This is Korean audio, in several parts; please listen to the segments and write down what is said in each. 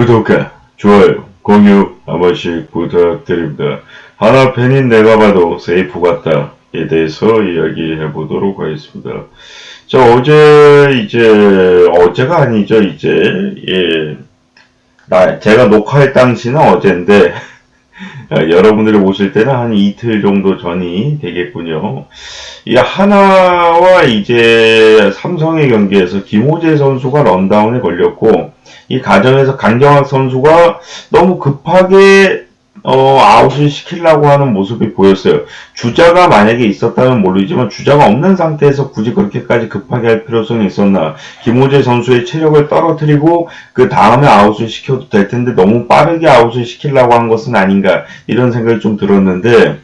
구독과 좋아요, 공유 한 번씩 부탁드립니다. 하나 팬인 내가 봐도 세이프 같다 에 대해서 이야기해 보도록 하겠습니다. 자, 어제 이제 어제가 아니죠, 이제 예. 나 제가 녹화할 당시는 어제인데 어, 여러분들이 오실 때는 한 이틀 정도 전이 되겠군요. 이 하나와 이제 삼성의 경기에서 김호재 선수가 런다운에 걸렸고 이 과정에서 강경학 선수가 너무 급하게 어, 아웃을 시키려고 하는 모습이 보였어요. 주자가 만약에 있었다면 모르지만 주자가 없는 상태에서 굳이 그렇게까지 급하게 할 필요성이 있었나. 김호재 선수의 체력을 떨어뜨리고 그 다음에 아웃을 시켜도 될 텐데 너무 빠르게 아웃을 시키려고 한 것은 아닌가 이런 생각이 좀 들었는데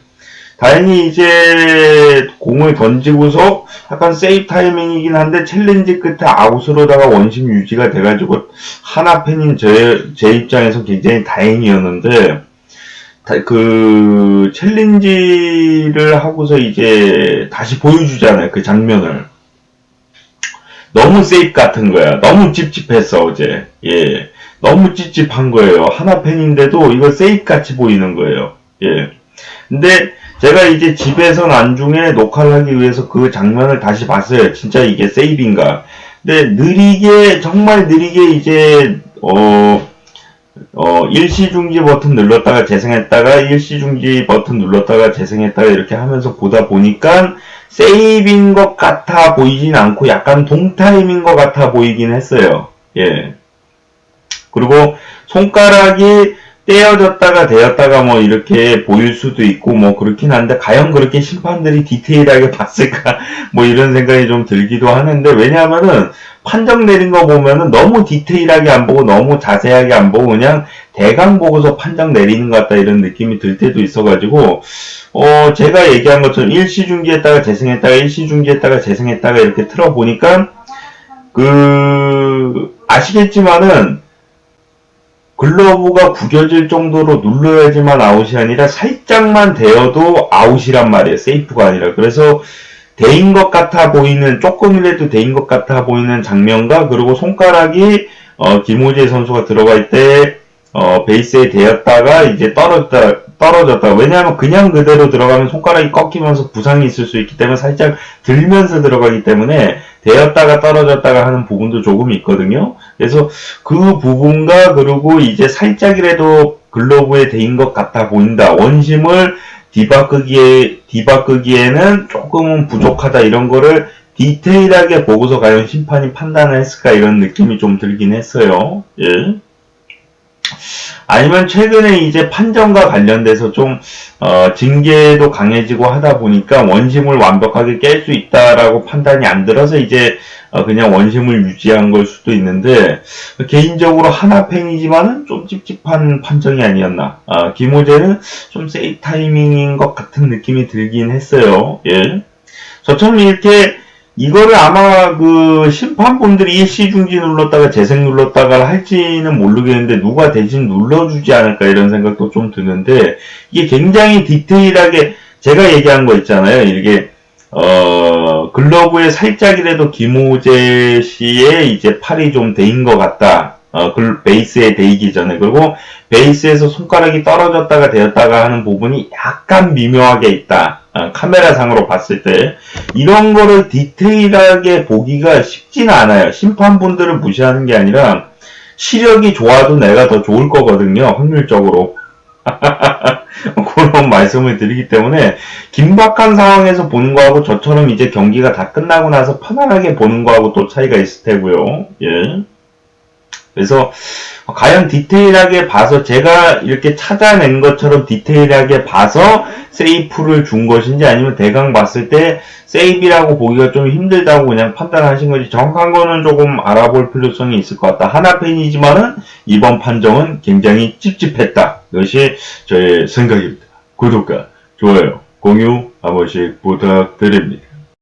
다행히 이제 공을 던지고서 약간 세이프 타이밍이긴 한데 챌린지 끝에 아웃으로다가 원심 유지가 돼가지고 하나 팬인 제, 제 입장에서 굉장히 다행이었는데 다- 그 챌린지를 하고서 이제 다시 보여주잖아요 그 장면을. 너무 세이프 같은 거야. 너무 찝찝했어 어제. 예. 너무 찝찝한 거예요. 하나 팬인데도 이거 세이프 같이 보이는 거예요. 예. 근데 제가 이제 집에서 나중에 녹화를 하기 위해서 그 장면을 다시 봤어요. 진짜 이게 세이브인가. 근데 느리게 정말 느리게 이제 어 어, 일시중지 버튼 눌렀다가 재생했다가 일시중지 버튼 눌렀다가 재생했다가 이렇게 하면서 보다 보니까 세이브인 것 같아 보이진 않고 약간 동타임인 것 같아 보이긴 했어요. 예. 그리고 손가락이 떼어졌다가 되었다가 뭐 이렇게 보일 수도 있고 뭐 그렇긴 한데 과연 그렇게 심판들이 디테일하게 봤을까 뭐 이런 생각이 좀 들기도 하는데 왜냐하면은 판정 내린 거 보면은 너무 디테일하게 안 보고 너무 자세하게 안 보고 그냥 대강 보고서 판정 내리는 것 같다 이런 느낌이 들 때도 있어가지고 어 제가 얘기한 것처럼 일시 중지했다가 재생했다가 일시 중지했다가 재생했다가 이렇게 틀어 보니까 그 아시겠지만은 글러브가 구겨질 정도로 눌러야지만 아웃이 아니라 살짝만 대어도 아웃이란 말이에요. 세이프가 아니라. 그래서 대인 것 같아 보이는 조금이라도 대인 것 같아 보이는 장면과 그리고 손가락이 어, 김호재 선수가 들어갈 때 어, 베이스에 대었다가 이제 떨어졌다 떨어졌다. 왜냐하면 그냥 그대로 들어가면 손가락이 꺾이면서 부상이 있을 수 있기 때문에 살짝 들면서 들어가기 때문에 대었다가 떨어졌다가 하는 부분도 조금 있거든요. 그래서 그 부분과 그리고 이제 살짝이라도 글러브에 대인 것 같아 보인다. 원심을 뒤바꾸기에, 뒤바꾸기에는 조금은 부족하다. 이런 거를 디테일하게 보고서 과연 심판이 판단을 했을까 이런 느낌이 좀 들긴 했어요. 예. 아니면 최근에 이제 판정과 관련돼서 좀 어, 징계도 강해지고 하다 보니까 원심을 완벽하게 깰 수 있다라고 판단이 안 들어서 이제 어, 그냥 원심을 유지한 걸 수도 있는데 개인적으로 하나 팬이지만은 좀 찝찝한 판정이 아니었나. 아, 김호재는 좀 세이프 타이밍인 것 같은 느낌이 들긴 했어요. 예. 저처럼 이렇게 이거를 아마 그 심판분들이 일시 중지 눌렀다가 재생 눌렀다가 할지는 모르겠는데 누가 대신 눌러주지 않을까 이런 생각도 좀 드는데 이게 굉장히 디테일하게 제가 얘기한 거 있잖아요. 이게 어 글러브에 살짝이라도 김호재 씨의 이제 팔이 좀 대인 것 같다. 어, 글, 베이스에 대이기 전에 그리고 베이스에서 손가락이 떨어졌다가 되었다가 하는 부분이 약간 미묘하게 있다. 어, 카메라 상으로 봤을 때 이런 거를 디테일하게 보기가 쉽지는 않아요. 심판분들을 무시하는 게 아니라 시력이 좋아도 내가 더 좋을 거거든요. 확률적으로. 그런 말씀을 드리기 때문에 긴박한 상황에서 보는 거하고 저처럼 이제 경기가 다 끝나고 나서 편안하게 보는 거하고 또 차이가 있을 테고요. 예. 그래서 과연 디테일하게 봐서 제가 이렇게 찾아낸 것처럼 디테일하게 봐서 세이프를 준 것인지 아니면 대강 봤을 때 세이브라고 보기가 좀 힘들다고 그냥 판단하신 건지 정확한 거는 조금 알아볼 필요성이 있을 것 같다. 하나 팬이지만은 이번 판정은 굉장히 찝찝했다. 이것이 저의 생각입니다. 구독과 좋아요, 공유 한 번씩 부탁드립니다.